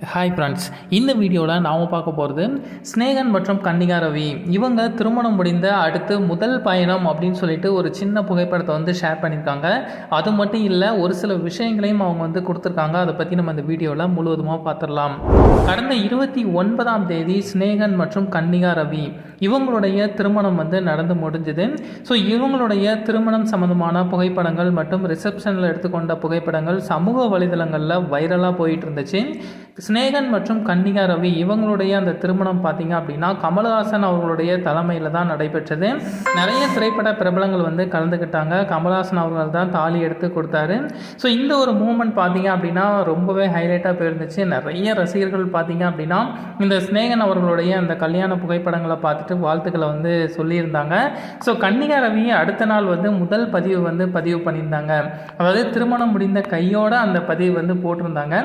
Hi friends இந்த வீடியோவில் நாம் பார்க்க போகிறது ஸ்னேகன் மற்றும் கன்னிகா ரவி. இவங்க திருமணம் முடிந்த அடுத்து முதல் பயணம் அப்படின்னு சொல்லிட்டு ஒரு சின்ன புகைப்படத்தை வந்து ஷேர் பண்ணியிருக்காங்க. அது மட்டும் இல்லை ஒரு சில விஷயங்களையும் அவங்க வந்து கொடுத்துருக்காங்க. அதை பற்றி நம்ம இந்த வீடியோவில் முழுவதுமாக பார்த்துடலாம். கடந்த இருபத்தி ஒன்பதாம் தேதி ஸ்னேகன் மற்றும் கன்னிகா ரவி இவங்களுடைய திருமணம் வந்து நடந்து முடிஞ்சுது. ஸோ இவங்களுடைய திருமணம் சம்மந்தமான புகைப்படங்கள் மற்றும் ரிசப்ஷனில் எடுத்துக்கொண்ட புகைப்படங்கள் சமூக வலைதளங்களில் வைரலாக போயிட்டு இருந்துச்சு. ஸ்னேகன் மற்றும் கன்னிகா ரவி இவங்களுடைய அந்த திருமணம் பார்த்தீங்க அப்படின்னா கமல்ஹாசன் அவர்களுடைய தலைமையில் தான் நடைபெற்றது. நிறைய திரைப்பட பிரபலங்கள் வந்து கலந்துக்கிட்டாங்க கமல்ஹாசன் அவர்கள் தான் தாலி எடுத்து கொடுத்தாரு. ஸோ இந்த ஒரு மூமெண்ட் பார்த்தீங்க அப்படின்னா ரொம்பவே ஹைலைட்டாக போயிருந்துச்சு. நிறைய ரசிகர்கள் பார்த்தீங்க அப்படின்னா இந்த ஸ்னேகன் அவர்களுடைய அந்த கல்யாண புகைப்படங்களை பார்த்துட்டு வாழ்த்துக்களை வந்து சொல்லியிருந்தாங்க. ஸோ கன்னிகா ரவி அடுத்த நாள் வந்து முதல் பதிவு வந்து பதிவு பண்ணியிருந்தாங்க. அதாவது திருமணம் முடிந்த கையோட அந்த பதிவு வந்து போட்டிருந்தாங்க.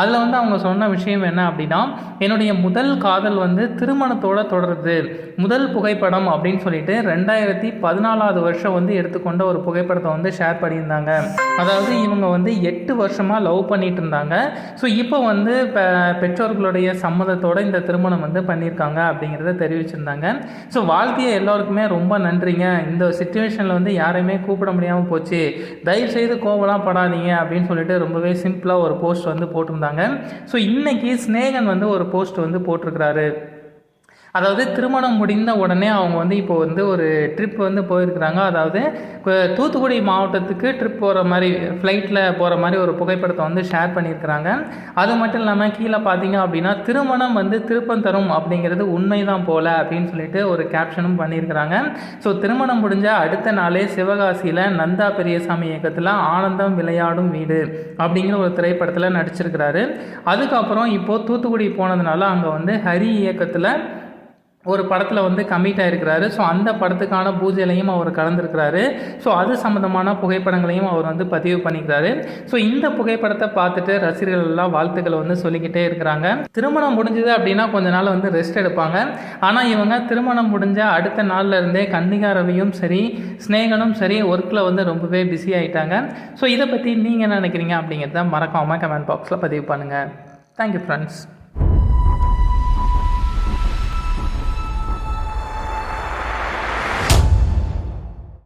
அதில் வந்து அவங்க சொன்ன விஷயம் என்ன அப்படின்னா என்னுடைய முதல் காதல் வந்து திருமணத்தோட தொடருது. முதல் புகைப்படம் அப்படின்னு சொல்லிட்டு ரெண்டாயிரத்தி பதினாலாவது வருஷம் வந்து எடுத்துக்கொண்ட ஒரு புகைப்படத்தை வந்து ஷேர் பண்ணியிருந்தாங்க. அதாவது இவங்க வந்து எட்டு வருஷமாக லவ் பண்ணிட்டு இருந்தாங்க. ஸோ இப்போ வந்து பெற்றோர்களுடைய சம்மதத்தோட இந்த திருமணம் வந்து பண்ணியிருக்காங்க அப்படிங்கிறத தெரிவிச்சிருந்தாங்க. ஸோ வாழ்க்கையை எல்லோருக்குமே ரொம்ப நன்றிங்க. இந்த சுச்சுவேஷனில் வந்து யாரையுமே கூப்பிட முடியாமல் போச்சு. தயவுசெய்து கோவலாம் படாதீங்க அப்படின்னு சொல்லிட்டு ரொம்பவே சிம்பிளாக ஒரு போஸ்ட் வந்து போட்டிருந்தாங்க. ஸோ இன்னைக்கு ஸ்னேகன் வந்து ஒரு போஸ்ட் வந்து போட்டிருக்கிறாரு. அதாவது திருமணம் முடிந்த உடனே அவங்க வந்து இப்போ வந்து ஒரு ட்ரிப் வந்து போயிருக்கிறாங்க. அதாவது தூத்துக்குடி மாவட்டத்துக்கு ட்ரிப் போகிற மாதிரி ஃப்ளைட்டில் போகிற மாதிரி ஒரு புகைப்படத்தை வந்து ஷேர் பண்ணியிருக்கிறாங்க. அது மட்டும் இல்லாமல் கீழே பார்த்தீங்க அப்படின்னா திருமணம் வந்து திருப்பம் தரும் அப்படிங்கிறது உண்மைதான் போல அப்படின்னு சொல்லிட்டு ஒரு கேப்ஷனும் பண்ணியிருக்கிறாங்க. ஸோ திருமணம் முடிஞ்ச அடுத்த நாளே சிவகாசியில் நந்தா பெரியசாமி இயக்கத்தில் ஆனந்தம் விளையாடும் வீடு அப்படிங்கிற ஒரு திரைப்படத்தில் நடிச்சிருக்கிறாரு. அதுக்கப்புறம் இப்போது தூத்துக்குடி போனதுனால அங்கே வந்து ஹரி இயக்கத்தில் ஒரு படத்தில் வந்து கமிட் ஆயிருக்கிறாரு ஸோ அந்த படத்துக்கான பூஜையிலையும் அவர் கலந்துருக்கிறாரு. ஸோ அது சம்மந்தமான புகைப்படங்களையும் அவர் வந்து பதிவு பண்ணிக்கிறாரு. ஸோ இந்த புகைப்படத்தை பார்த்துட்டு ரசிகர்கள் எல்லாம் வாழ்த்துக்களை வந்து சொல்லிக்கிட்டே இருக்கிறாங்க. திருமணம் முடிஞ்சது அப்படின்னா கொஞ்ச நாள் வந்து ரெஸ்ட் எடுப்பாங்க. ஆனால் இவங்க திருமணம் முடிஞ்ச அடுத்த நாள்ல இருந்தே கன்னிகா ரவியும் சரி ஸ்னேகனும் சரி ஒர்க்கில் வந்து ரொம்பவே பிஸி ஆகிட்டாங்க ஸோ இதை பற்றி நீங்கள் என்ன நினைக்கிறீங்க அப்படிங்கிறத மறக்காமல் கமெண்ட் பாக்ஸில் பதிவு பண்ணுங்கள் தேங்க்யூ ஃப்ரெண்ட்ஸ்